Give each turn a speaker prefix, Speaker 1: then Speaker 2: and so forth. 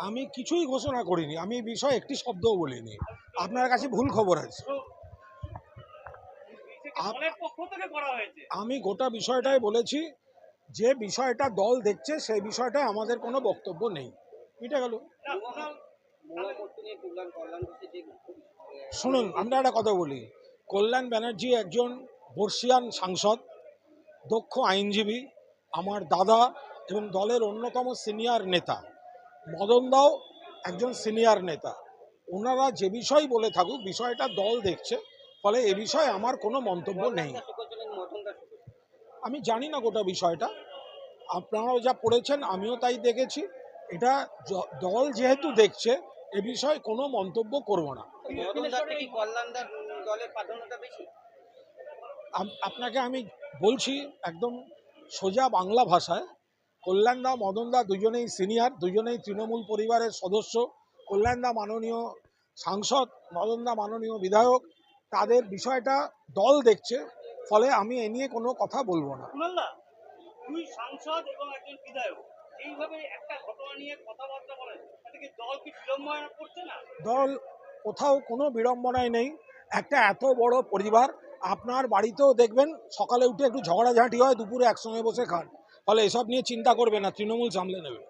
Speaker 1: আমি কিছুই ঘোষণা করিনি আমি এই বিষয়ে একটি শব্দও বলিনি। আপনার কাছে ভুল খবর আছে। আমি গোটা বিষয়টাই বলেছি যে বিষয়টা দল দেখছে সেই বিষয়টায় আমাদের কোনো বক্তব্য নেই। মিটে গেল? শুনুন আমরা একটা কথা বলি। কল্যাণ ব্যানার্জি একজন বর্ষিয়ান সাংসদ দক্ষ আইনজীবী আমার দাদা এবং দলের অন্যতম সিনিয়র নেতা। মদন দাও একজন সিনিয়র নেতা। ওনারা যে বিষয় বলে থাকুক বিষয়টা দল দেখছে ফলে এ বিষয়ে আমার কোনো মন্তব্য নেই। আমি জানি না গোটা বিষয়টা। আপনারাও যা পড়েছেন আমিও তাই দেখেছি। এটা দল যেহেতু দেখছে এ বিষয়ে কোনো মন্তব্য করব না। আপনাকে আমি বলছি একদম সোজা বাংলা ভাষায় কল্যাণদা মদনদা দুজনেই সিনিয়র দুজনেই তৃণমূল পরিবারের সদস্য। কল্যাণদা মাননীয় সাংসদ মদনদা মাননীয় বিধায়ক। তাদের বিষয়টা দল দেখছে ফলে আমি এ নিয়ে কোনো কথা বলব না।
Speaker 2: দুই সাংসদ এবং একজন বিধায়ক এইভাবে একটা ঘটনা নিয়ে কথাবার্তা বলেন কি দল কি বিড়ম্বনা করছে না?
Speaker 1: দল কোথাও কোনো বিড়ম্বনায় নেই। একটা এত বড় পরিবার আপনার বাড়িতেও দেখবেন সকালে উঠে একটু ঝগড়াঝাঁটি হয় দুপুরে একসঙ্গে বসে খান। ফলে এসব নিয়ে চিন্তা করবে না তৃণমূল সামলে নেবে।